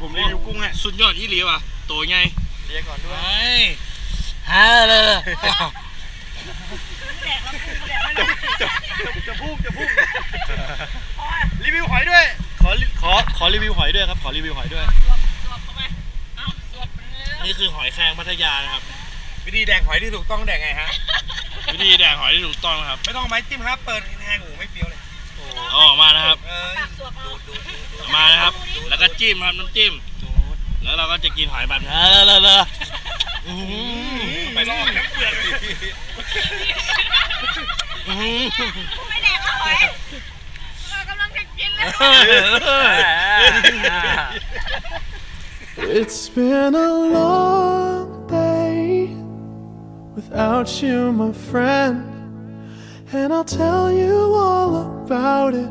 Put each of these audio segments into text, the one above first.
ผมรีวิวกุ้งให้สุดยอดอีหลีว่ะตัวไงเรียกก่อนด้วยฮ่าเลยจะพุ่งจะพุ่งรีวิวหอยด้วย ขอขอขอรีวิวหอยด้วยครับ ขอรีวิวหอยด้วยนี่คือหอยแครงพัทยานะครับ วิธีแดกหอยที่ถูกต้องแดกไงฮะวิธีแดกหอยที่ถูกต้องนะครับ ไม่ต้องเอาไม้จิ้มครับ เปิดแทงโอ้โหไม่เฟี้ยวเลยเอาออกมานะครับเออออก มานะครับ แล้วก็จิ้มครับน้ำจิ้ม แล้วเราก็จะกินหอยแบบนี้เลยเลยเลยอื้อหือไปลอกน้ำเปลือกอื้อหือไม่แดกหอยเรากำลังจะกินเลย It's been a long day without you, my friend. And I'll tell you all about it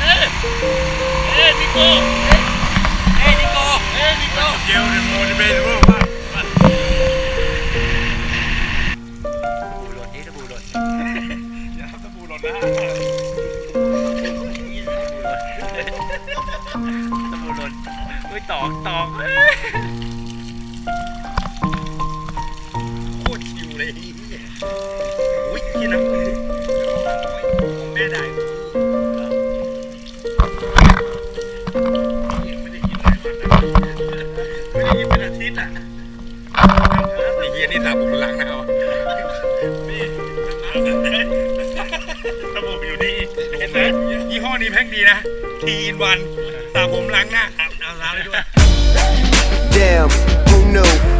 เอ้ยเอ้ยนิโก้เอ้ยนิโก้เอ้ยนิโก้เดี๋ยวเดี๋ยวมันจะเป็นรูปบูหล่นนี่จะบูหล่นอย่าทำตะบูหล่นนะจะบูหล่นอุ้ยตอกตอกโคตรชิวเลยอุ้ยกินน้ำ ไอ้เฮียนี่ตาผมล้างหน้าวะนี่ตาผมอยู่นี่เห็นไหมยี่ห้อนี้แพ็คดีนะทีอินวันตาผมล้างหน้าอาบน้ำล้างเลยด้วย Damn, who knew?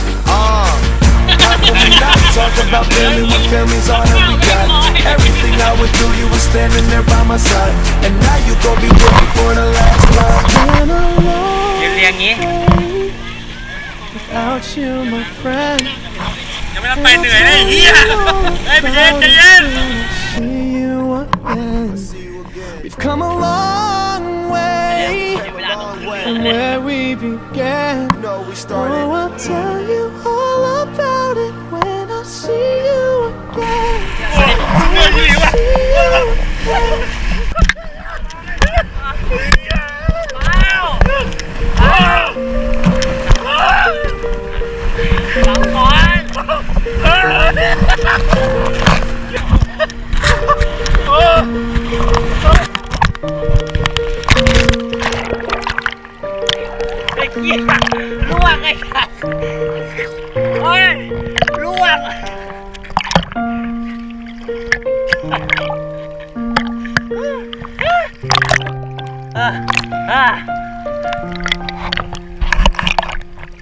Uh. How can we not talk about family when family's all that we got? Everything I went through, you were standing there by my side. And now you gon' be with me for the last time. Been a long เรียงงี้ without you, my friend. ยังไม่ต้องไปเหนื่อยเลยไอ้เฮียเฮ้ยไปเย็นใจเย็น See you again. We've come a long way from where we began. No, we started. Oh, I'll tell you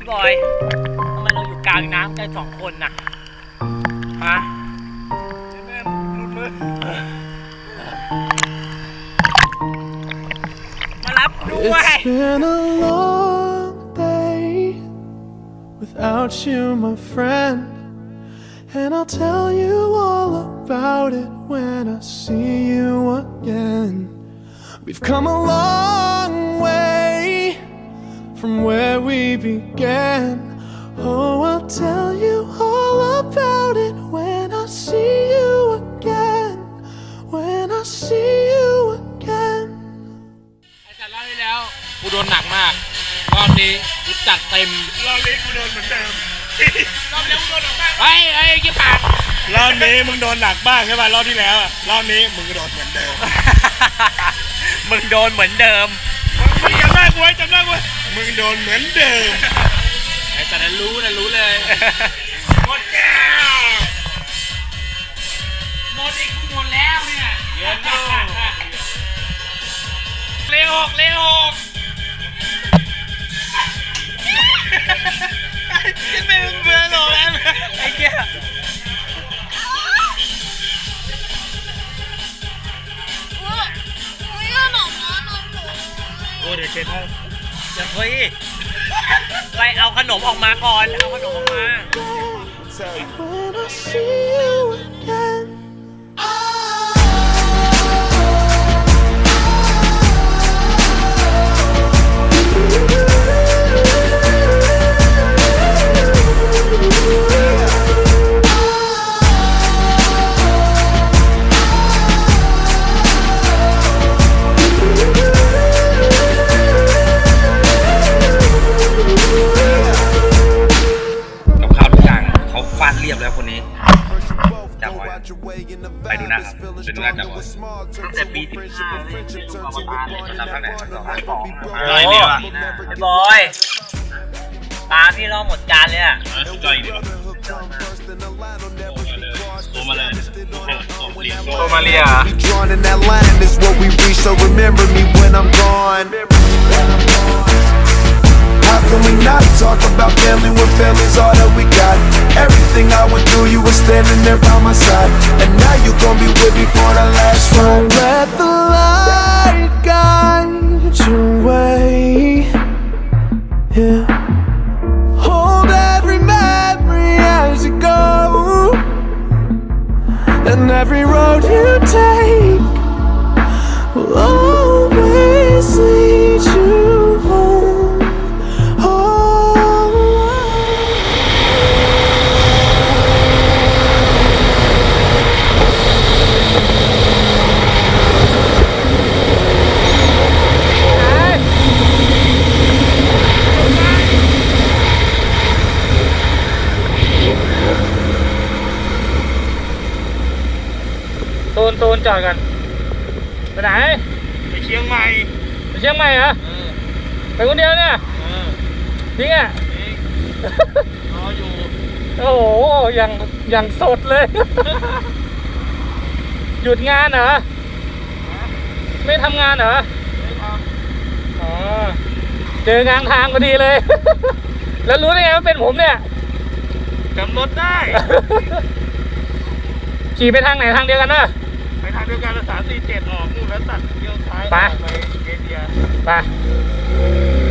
บอยทำไมเราอยู่กลางน้ำกันสองคนน่ะฮะมารับด้วย It's been a long day without you, my friend. And I'll tell you all about it when I see you again. We've come a long way from where we began. Oh, I'll tell you all about it when I see you again. When I see you again. ไอ้สัตว์รอบที่แล้วกูโดนหนักมากรอบนี้กูจัดเต็มรอบนี้กูโดนเหมือนเดิมรอบนี้กูโดนหนักมากเฮ้ยเฮ้ยกี่ปากรอบนี้มึงโดนหนักบ้างใช่ป่ะรอบที่แล้วอะรอบนี้มึงก็โดนเหมือนเดิม มึงโดนเหมือนเดิม มึงจำได้กูไว้จำได้กูไว้ มึงโดนเหมือนเดิม ไอ้สัตว์นั้นรู้นะรู้เลย หมดแก้วหมดอีกกูหมดแล้วเนี่ยเย็นดูเลี้ยวหกเลี้ยวหกยังไม่เบื่อหรอกแล้วไอ้เหี้ยอุ้ยอุ้ยขนมนะนมหนูโอ้เดี๋ยวเช็ดให้อย่า เฮ้ยไปเอาขนมออกมาก่อน เอาขนมออกมา When I see you again. ปีที่ห้าเลยที่ลงอวตารเลยจำภาคไหนภาคสองภาคสองโอ้ยเนี่ยไอ้บอยปลาพี่รอหมดจานเลยอะจอยดีกว่าโตมาเลยโตมาเลยโตมาเลย Be drawn in that line is what we reach, so remember me when I'm gone. How can we not talk about family when family's all that we got? Everything I went through, you were standing there by my side. And now you gon' be with me for the last ride. Let the light guide your way. Yeah. Hold every memory as you go. And every road you take will always lead you โตูนตูนจอดกันไปไหนไปเชียงใหม่ไปเชียงใหม่เหรอไปคนเดียวเนี่ยจริงอะรออยู่โอ้โหอย่างอย่างสดเลย หยุดงานเหรอไม่ทำงานเหรอไม่ทอ๋อเจอกลางทางพอดีเลย แล้วรู้ได้ไงว่าเป็นผมเนี่ยำจำรถได้ ขี่ไปทางไหนทางเดียวกันเนอะไปทาง เดียวกันสามสี่เจ็ดออกนู่นแล้วตัดเลี้ยวซ้ายไปไปเอเดีย ไป